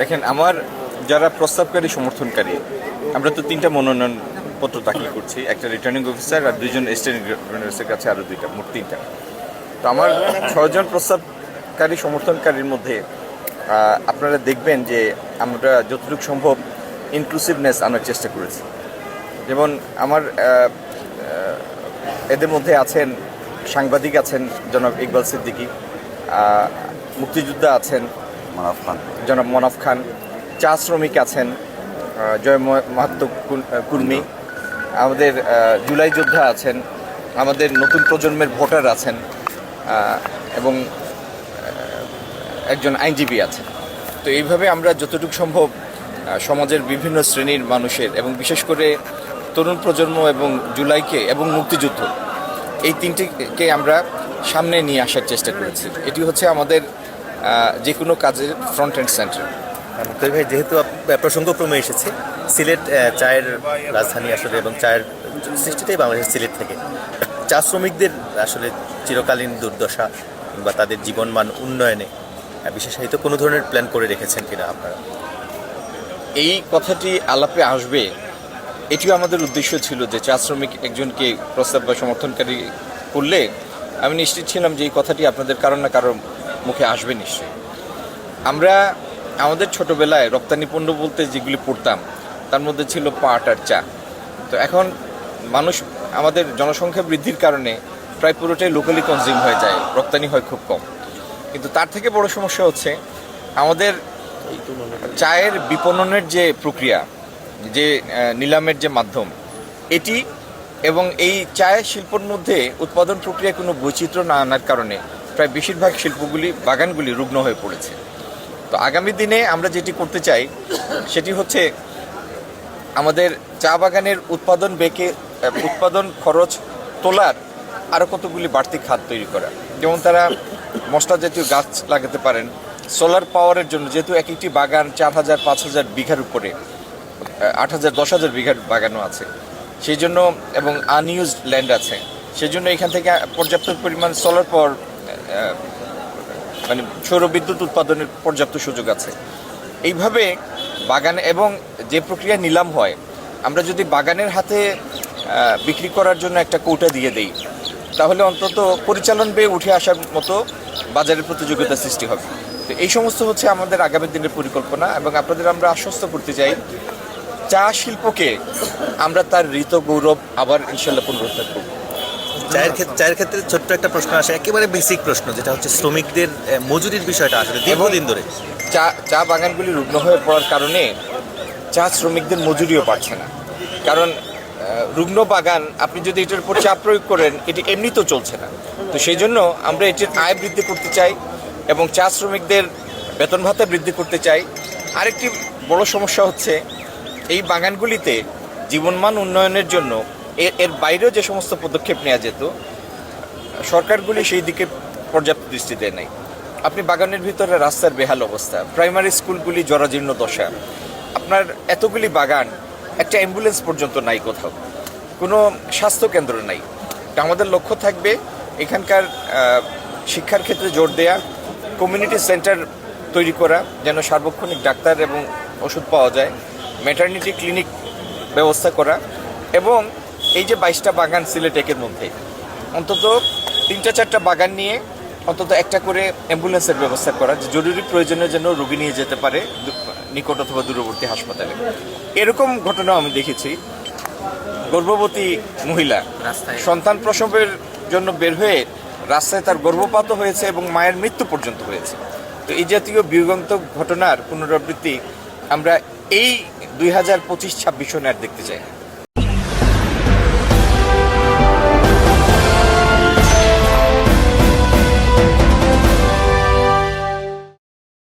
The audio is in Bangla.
দেখেন, আমার যারা প্রস্তাবকারী, সমর্থনকারী, আমরা তো তিনটা মনোনয়ন পত্র দাখিল করছি, একটা রিটার্নিং অফিসার আর দুজন গভর্নরের কাছে আরও দুইটা, মোট তিনটা। তো আমার ছয়জন প্রস্তাবকারী, সমর্থনকারীর মধ্যে আপনারা দেখবেন যে আমরা যতটুকু সম্ভব ইনক্লুসিভনেস আনার চেষ্টা করেছি। যেমন আমার এদের মধ্যে আছেন, সাংবাদিক আছেন জনাব ইকবাল সিদ্দিকি মুক্তিযোদ্ধা আছেন মানব খান। জনাব মনফ খান, চা শ্রমিক আছেন জয় মাহাত্ম কুর্মী। আমাদের জুলাই যোদ্ধা আছেন, আমাদের নতুন প্রজন্মের ভোটার আছেন এবং একজন আইনজীবী আছেন। তো এইভাবে আমরা যতটুকু সম্ভব সমাজের বিভিন্ন শ্রেণির মানুষের এবং বিশেষ করে তরুণ প্রজন্ম এবং জুলাইকে এবং মুক্তিযুদ্ধ, এই তিনটিকে আমরা সামনে নিয়ে আসার চেষ্টা করেছি। এটি হচ্ছে আমাদের যে কোনো কাজের ফ্রন্ট এন্ড সেন্টার মুক্তার ভাই যেহেতু প্রসঙ্গক্রমে এসেছে সিলেট চায়ের রাজধানী আসলে এবং চায়ের সৃষ্টিটাই বাংলাদেশের সিলেট থেকে। চা শ্রমিকদের আসলে চিরকালীন দুর্দশা কিংবা তাদের জীবনমান উন্নয়নে বিশেষায়িত কোনো ধরনের প্ল্যান করে রেখেছেন কিনা আপনারা? এই কথাটি আলাপে আসবে। এটিও আমাদের উদ্দেশ্য ছিল যে চা শ্রমিক একজনকে প্রস্তাব বা সমর্থনকারী করলে আমি নিশ্চিত ছিলাম যে এই কথাটি আপনাদের কারণ না কারও মুখে আসবে নিশ্চয়ই। আমরা আমাদের ছোটবেলায় রপ্তানি পণ্য বলতে যেগুলি পড়তাম, তার মধ্যে ছিল পাট আর চা। তো এখন মানুষ আমাদের জনসংখ্যা বৃদ্ধির কারণে প্রায় পুরোটাই লোকালি কনজিউম হয়ে যায় রপ্তানি হয় খুব কম। কিন্তু তার থেকে বড় সমস্যা হচ্ছে আমাদের চায়ের বিপণনের যে প্রক্রিয়া, যে নিলামের যে মাধ্যম, এটি এবং এই চায়ের শিল্পর মধ্যে উৎপাদন প্রক্রিয়ায় কোনো বৈচিত্র্য না আনার কারণে প্রায় বেশিরভাগ শিল্পগুলি, বাগানগুলি রুগ্ন হয়ে পড়েছে। তো আগামী দিনে আমরা যেটি করতে চাই, সেটি হচ্ছে আমাদের চা বাগানের উৎপাদন বেকে উৎপাদন খরচ তোলার আরও কতগুলি বাড়তি খাত তৈরি করা। যেমন তারা মশলা জাতীয় গাছ লাগাতে পারেন, সোলার পাওয়ারের জন্য যেহেতু এক একটি বাগান চার হাজার, পাঁচ হাজার বিঘার উপরে আট হাজার, দশ হাজার বিঘার বাগানও আছে। সেই জন্য, এবং আনইউজড ল্যান্ড আছে। সেই জন্য এখান থেকে পর্যাপ্ত পরিমাণ সোলার পাওয়ার মানে সৌর বিদ্যুৎ উৎপাদনের পর্যাপ্ত সুযোগ আছে। এইভাবে বাগান এবং যে প্রক্রিয়া নিলাম হয়, আমরা যদি বাগানের হাতে বিক্রি করার জন্য একটা কৌটা দিয়ে দেই, তাহলে অন্তত পরিচালন ব্যয় উঠে আসার মতো বাজারের প্রতিযোগিতা সৃষ্টি হবে। তো এই সমস্ত হচ্ছে আমাদের আগামী দিনের পরিকল্পনা এবং আপনাদের আমরা আশ্বস্ত করতে চাই, চা শিল্পকে আমরা তার ঋত গৌরব আবার ইনশাল্লাহ পুনরুদ্ধার করব। চায়ের ক্ষেত্রে চায়ের ক্ষেত্রে ছোট্ট একটা প্রশ্ন আসে একেবারে বেসিক প্রশ্ন যেটা হচ্ছে শ্রমিকদের মজুরির বিষয়টা আসলে দীর্ঘদিন ধরে। চা চা বাগানগুলি রুগ্ন হয়ে পড়ার কারণে চা শ্রমিকদের মজুরিও পাচ্ছে না। কারণ রুগ্ন বাগান আপনি যদি এটার উপর চাপ প্রয়োগ করেন এটি এমনিতেও চলছে না। তো সেই জন্য আমরা এটির আয় বৃদ্ধি করতে চাই এবং চা শ্রমিকদের বেতন ভাতা বৃদ্ধি করতে চাই। আরেকটি বড় সমস্যা হচ্ছে এই বাগানগুলিতে জীবনমান উন্নয়নের জন্য এর বাইরেও যে সমস্ত পদক্ষেপ নেওয়া যেত, সরকারগুলি সেই দিকে পর্যাপ্ত দৃষ্টি দেয় নাই। আপনি বাগানের ভিতরে রাস্তার বেহাল অবস্থা, প্রাইমারি স্কুলগুলি জরাজীর্ণ দশা, আপনার এতগুলি বাগান, একটা অ্যাম্বুলেন্স পর্যন্ত নাই কোথাও, কোনো স্বাস্থ্য কেন্দ্র নাই আমাদের লক্ষ্য থাকবে এখানকার শিক্ষার ক্ষেত্রে জোর দেয়া কমিউনিটি সেন্টার তৈরি করা, যেন সার্বক্ষণিক ডাক্তার এবং ওষুধ পাওয়া যায় ম্যাটার্নিটি ক্লিনিক ব্যবস্থা করা এবং এই যে বাইশটা বাগান সিলেটেকের মধ্যে অন্তত তিনটা চারটা বাগান নিয়ে অন্তত একটা করে অ্যাম্বুলেন্সের ব্যবস্থা করা যে জরুরি প্রয়োজনের জন্য রোগী নিয়ে যেতে পারে নিকট অথবা দূরবর্তী হাসপাতালে। এরকম ঘটনাও আমি দেখেছি। গর্ভবতী মহিলা সন্তান প্রসবের জন্য বের হয়ে রাস্তায় তার গর্ভপাত হয়েছে এবং মায়ের মৃত্যু পর্যন্ত হয়েছে। তো এই জাতীয় বিয়োগান্ত ঘটনার পুনরাবৃত্তি আমরা এই দুই হাজার পঁচিশ ছাব্বিশ আর দেখতে চাই। না।